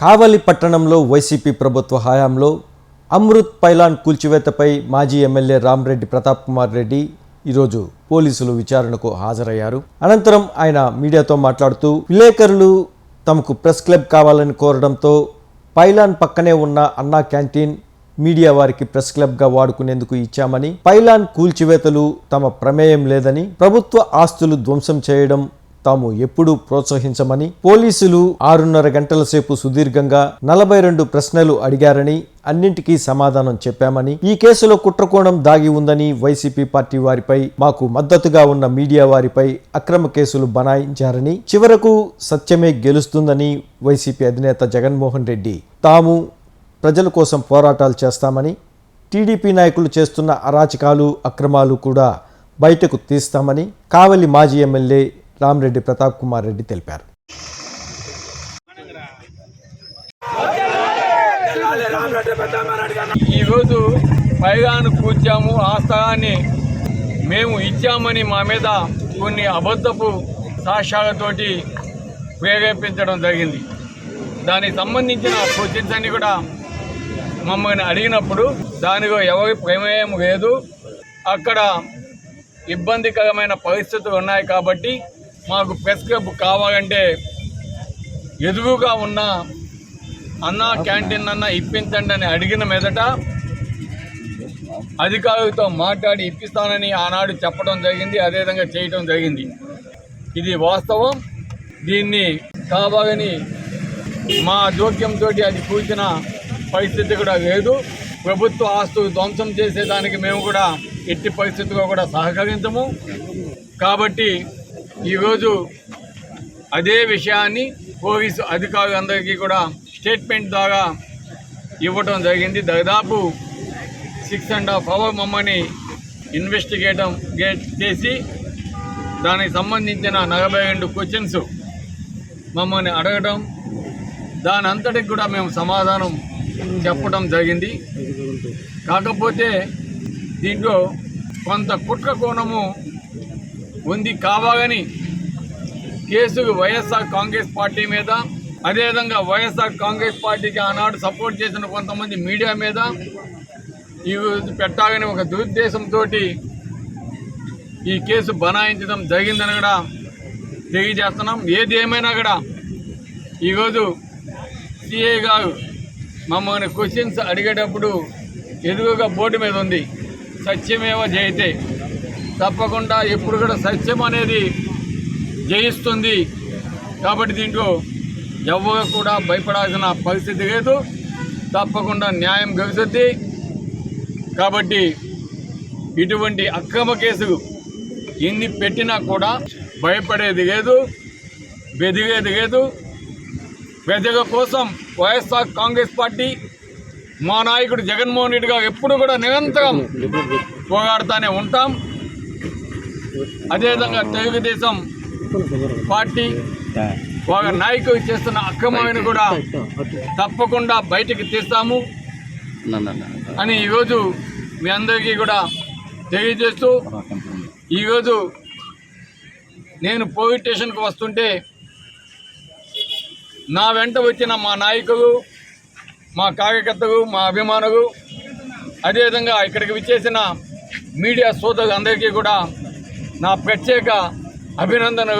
కావలి పట్టణంలో వైసీపీ ప్రభుత్వ హయాంలో అమృత్ పైలాన్ కూల్చివేతపై మాజీ ఎమ్మెల్యే రామ్రెడ్డి ప్రతాప్ కుమార్ రెడ్డి ఈరోజు పోలీసులు విచారణకు హాజరయ్యారు. అనంతరం ఆయన మీడియాతో మాట్లాడుతూ విలేకరులు తమకు ప్రెస్ క్లబ్ కావాలని కోరడంతో పైలాన్ పక్కనే ఉన్న అన్నా క్యాంటీన్ మీడియా వారికి ప్రెస్ క్లబ్గా వాడుకునేందుకు ఇచ్చామని పైలాన్ కూల్చివేతలు తమ ప్రమేయం లేదని ప్రభుత్వ ఆస్తులు ధ్వంసం చేయడం తాము ఎప్పుడూ ప్రోత్సహించమని పోలీసులు ఆరున్నర గంటల సేపు సుదీర్ఘంగా నలభై రెండు ప్రశ్నలు అడిగారని అన్నింటికీ సమాధానం చెప్పామని ఈ కేసులో కుట్రకోణం దాగి ఉందని వైసీపీ పార్టీ వారిపై మాకు మద్దతుగా ఉన్న మీడియా వారిపై అక్రమ కేసులు బనాయించారని చివరకు సత్యమే గెలుస్తుందని వైసీపీ అధినేత జగన్మోహన్ రెడ్డి తాము ప్రజల కోసం పోరాటాలు చేస్తామని టీడీపీ నాయకులు చేస్తున్న అరాచకాలు అక్రమాలు కూడా బయటకు తీస్తామని కావలి మాజీ ఎమ్మెల్యే రామ్రెడ్డి ప్రతాప్ కుమార్ రెడ్డి తెలిపారు. ఈరోజు పైగాను కూర్చాము ఆ స్థలాన్ని మేము ఇచ్చామని మా మీద కొన్ని అబద్ధపు సాక్ష్యాలతోటి ప్రేరేపించడం జరిగింది. దానికి సంబంధించిన క్వశ్చన్స్ అన్ని కూడా మమ్మల్ని అడిగినప్పుడు దానిలో ఎవరి ప్రమేయం లేదు. అక్కడ ఇబ్బందికరమైన పరిస్థితులు ఉన్నాయి కాబట్టి మాకు ప్రెస్ క్లబ్ కావాలంటే ఎదురుగా ఉన్న అన్న క్యాంటీన్ అన్న ఇప్పించండి అని అడిగిన మీదట అధికారులతో మాట్లాడి ఇప్పిస్తానని ఆనాడు చెప్పడం జరిగింది అదేవిధంగా చేయటం జరిగింది. ఇది వాస్తవం. దీన్ని కావాలని మా జోక్యంతో అది కూర్చిన పరిస్థితి కూడా లేదు. ప్రభుత్వ ఆస్తులు ధ్వంసం చేసేదానికి మేము కూడా ఎట్టి పరిస్థితిలో కూడా సహకరించము. కాబట్టి ఈరోజు అదే విషయాన్ని పోలీసు అధికారులందరికీ కూడా స్టేట్మెంట్ ద్వారా ఇవ్వటం జరిగింది. దాదాపు సిక్స్ అండ్ హాఫ్ అవర్ మమ్మల్ని ఇన్వెస్టిగేటం గేట్ చేసి దానికి సంబంధించిన నలభై రెండు క్వశ్చన్స్ మమ్మల్ని అడగటం దాని అంతటికి కూడా మేము సమాధానం చెప్పడం జరిగింది. కాకపోతే దీంట్లో కొంత కుట్ర కోణము ఉంది కావాలని కేసుకు వైఎస్ఆర్ కాంగ్రెస్ పార్టీ మీద అదేవిధంగా వైఎస్ఆర్ కాంగ్రెస్ పార్టీకి ఆనాడు సపోర్ట్ చేసిన కొంతమంది మీడియా మీద ఈ పెట్టాలని ఒక దురుద్దేశంతో ఈ కేసు బనాయించడం జరిగిందని కూడా తెలియజేస్తున్నాం. ఏది ఏమైనా కూడా ఈరోజు సిఐ గారు మమ్మల్ని క్వశ్చన్స్ అడిగేటప్పుడు ఎదురుగా బోర్డు మీద ఉంది. సత్యమేవ జయితే తప్పకుండా ఎప్పుడు కూడా సత్యం అనేది జయిస్తుంది. కాబట్టి దీంట్లో ఎవరు కూడా భయపడాల్సిన పరిస్థితి లేదు. తప్పకుండా న్యాయం గెలుస్తుంది కాబట్టి ఇటువంటి అక్రమ కేసులు ఎన్ని పెట్టినా కూడా భయపడేది లేదు బెదిగేది లేదు. ప్రజల కోసం వైఎస్ఆర్ కాంగ్రెస్ పార్టీ మా నాయకుడు జగన్మోహన్ రెడ్డి గారు ఎప్పుడు కూడా నిరంతరం పోరాడుతూనే ఉంటాం. అదేవిధంగా తెలుగుదేశం పార్టీ ఒక నాయకులు చేస్తున్న అక్రమమైన కూడా తప్పకుండా బయటికి తీస్తాము. అని ఈరోజు మీ అందరికీ కూడా తెలియజేస్తూ ఈరోజు నేను పోలీస్ స్టేషన్కి వస్తుంటే నా వెంట వచ్చిన మా నాయకులు మా కార్యకర్తలు మా అభిమానులు అదేవిధంగా ఇక్కడికి విచ్చేసిన మీడియా సోదరులు అందరికీ కూడా నా ప్రత్యేక అభినందన